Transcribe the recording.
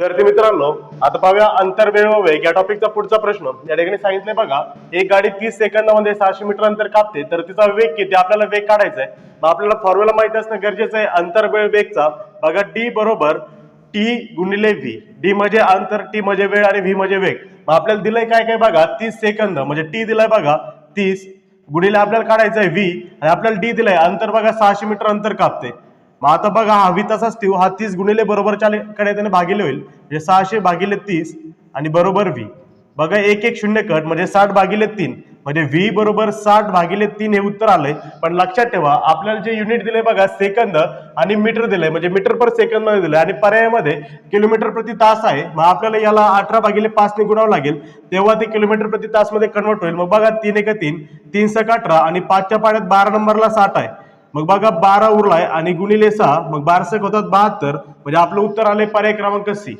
विद्यार्थी मित्रांनो आता पाहूया अंतर्वेळ व वेग. या टॉपिकचा पुढचा प्रश्न. या ठिकाणी सांगितलंय बघा एक गाडी तीस सेकंदामध्ये सहाशे मीटर अंतर कापते तर तिचा वेग किती? आपल्याला वेग काढायचा आहे मग आपल्याला फॉर्म्युला माहिती असणं गरजेचं आहे अंतर्वेळ वेगचा. बघा डी बरोबर टी गुणिले व्ही डी म्हणजे अंतर टी म्हणजे वेळ आणि व्ही म्हणजे वेग. मग आपल्याला दिलंय काय काय बघा? तीस सेकंद. म्हणजे टी दिलाय बघा तीस गुणिले आपल्याला काढायचं आहे व्ही आणि आपल्याला डी दिलंय अंतर बघा सहाशे मीटर अंतर कापते. मग आता बघा हा तसाच ठेवू. हा तीस गुणिले बरोबरच्या कडे त्याने भागिले होईल. म्हणजे सहाशे भागिले तीस आणि बरोबर व्ही. बघा एक एक शून्य कट म्हणजे साठ भागिले तीन. म्हणजे व्ही बरोबर साठ भागिले तीन हे उत्तर आलंय. पण लक्षात ठेवा आपल्याला जे युनिट दिले बघा सेकंद आणि मीटर दिलंय. म्हणजे मीटर पर सेकंदमध्ये दिलंय. आणि पर्यायामध्ये किलोमीटर प्रति तास आहे. मग आपल्याला याला अठरा भागिले पाच ने गुणावं लागेल. तेव्हा ते किलोमीटर प्रति तासमध्ये कन्वर्ट होईल. मग बघा तीन एक तीन तीन सक अठरा आणि पाचच्या पाड्यात बारा नंबरला साठ आहे. मग बघा बारा उरलाय आणि गुणिले सहा मग बारसक होतात बहात्तर. म्हणजे आपलं उत्तर आलंय पर्याय क्रमांक सी.